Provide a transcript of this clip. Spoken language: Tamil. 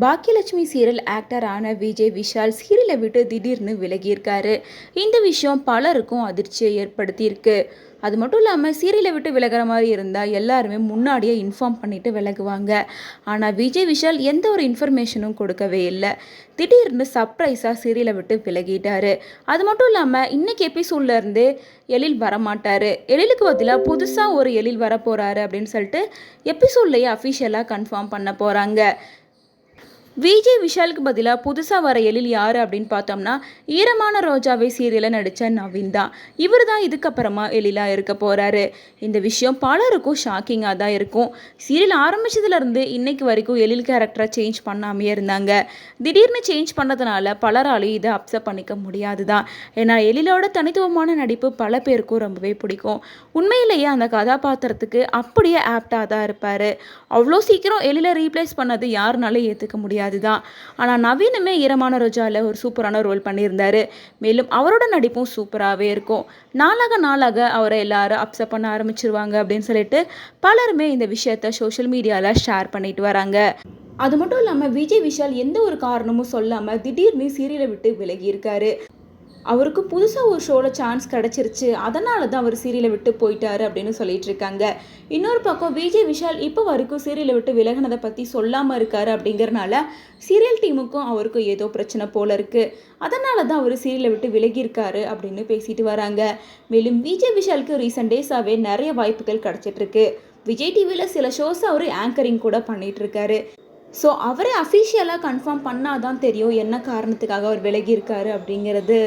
பாக்கியலட்சுமி சீரியல் ஆக்டர் ஆன விஜய் விஷால் சீரியலை விட்டு திடீர்னு விலகியிருக்காரு. இந்த விஷயம் பலருக்கும் அதிர்ச்சியை ஏற்படுத்தியிருக்கு. அது மட்டும் இல்லாமல் சீரியலை விட்டு விலகிற மாதிரி இருந்தால் எல்லாருமே முன்னாடியே இன்ஃபார்ம் பண்ணிட்டு விலகுவாங்க. ஆனால் விஜய் விஷால் எந்த ஒரு இன்ஃபர்மேஷனும் கொடுக்கவே இல்லை. திடீர்னு சர்ப்ரைஸாக சீரியலை விட்டு விலகிட்டாரு. அது மட்டும் இல்லாமல் இன்னைக்கு எபிசோட்ல இருந்து எழில் வரமாட்டாரு. எழிலுக்கு பதிலாக புதுசாக ஒரு எழில் வரப்போறாரு அப்படின்னு சொல்லிட்டு எபிசோட்லேயே அஃபிஷியலாக கன்ஃபார்ம் பண்ண போகிறாங்க விஜய் விஷாலுக்கு பதிலாக புதுசாக வர எழில் யார் அப்படின்னு பார்த்தோம்னா ஈரமான ரோஜாவை சீரியலில் நடித்த நவீன் தான். இவர் தான் இதுக்கப்புறமா எழிலாக இருக்க போகிறாரு இந்த விஷயம் பலருக்கும் ஷாக்கிங்காக தான் இருக்கும். சீரியல் ஆரம்பிச்சதுலேருந்து இன்னைக்கு வரைக்கும் எழில் கேரக்டரை சேஞ்ச் பண்ணாமே இருந்தாங்க. திடீர்னு சேஞ்ச் பண்ணதுனால பலராலையும் இதை அப்செட் பண்ணிக்க முடியாது தான். ஏன்னா எழிலோட தனித்துவமான நடிப்பு பல பேருக்கும் ரொம்பவே பிடிக்கும். உண்மையிலேயே அந்த கதாபாத்திரத்துக்கு அப்படியே ஆப்டாக தான் இருப்பார். அவ்வளோ சீக்கிரம் எழில ரீப்ளேஸ் பண்ணது யாருனாலும் ஏற்றுக்க முடியாது. தான் ஆனால் நவீனுமே ஈரமான ரோஜாவில் ஒரு சூப்பரான ரோல் பண்ணியிருந்தாரு. மேலும் அவரோட நடிப்பும் சூப்பராகவே இருக்கும். நாளாக நாளாக அவரை எல்லாரும் அப்செட் பண்ண ஆரம்பிச்சிருவாங்க அப்படின்னு சொல்லிட்டு பலருமே இந்த விஷயத்த சோஷியல் மீடியாவில் ஷேர் பண்ணிட்டு வராங்க. அது மட்டும் இல்லாமல் விஜய் விஷால் எந்த ஒரு காரணமும் சொல்லாமல் திடீர்னு சீரியலை விட்டு விலகி இருக்காரு. அவருக்கு புதுசாக ஒரு ஷோவில் சான்ஸ் கிடச்சிருச்சு. அதனால தான் அவர் சீரியலை விட்டு போயிட்டாரு அப்படின்னு சொல்லிட்டு இருக்காங்க. இன்னொரு பக்கம் விஜய் விஷால் இப்போ வரைக்கும் சீரியலை விட்டு விலகினதை பற்றி சொல்லாமல் இருக்காரு அப்படிங்கிறனால சீரியல் டீமுக்கும் அவருக்கும் ஏதோ பிரச்சனை போல இருக்குது அதனால தான் அவர் சீரியலை விட்டு விலகி இருக்காரு அப்படின்னு பேசிட்டு வராங்க. மேலும் விஜய் விஷாலுக்கு ரீசன்ட் டேஸாகவே நிறைய வாய்ப்புகள் கிடச்சிட்ருக்கு விஜய் டிவியில் சில ஷோஸ் அவர் ஆங்கரிங் கூட பண்ணிகிட்ருக்காரு ஸோ அவரே அஃபிஷியலாக கன்ஃபார்ம் பண்ணால் தான் தெரியும் என்ன காரணத்துக்காக அவர் விலகி இருக்காரு அப்படிங்கிறது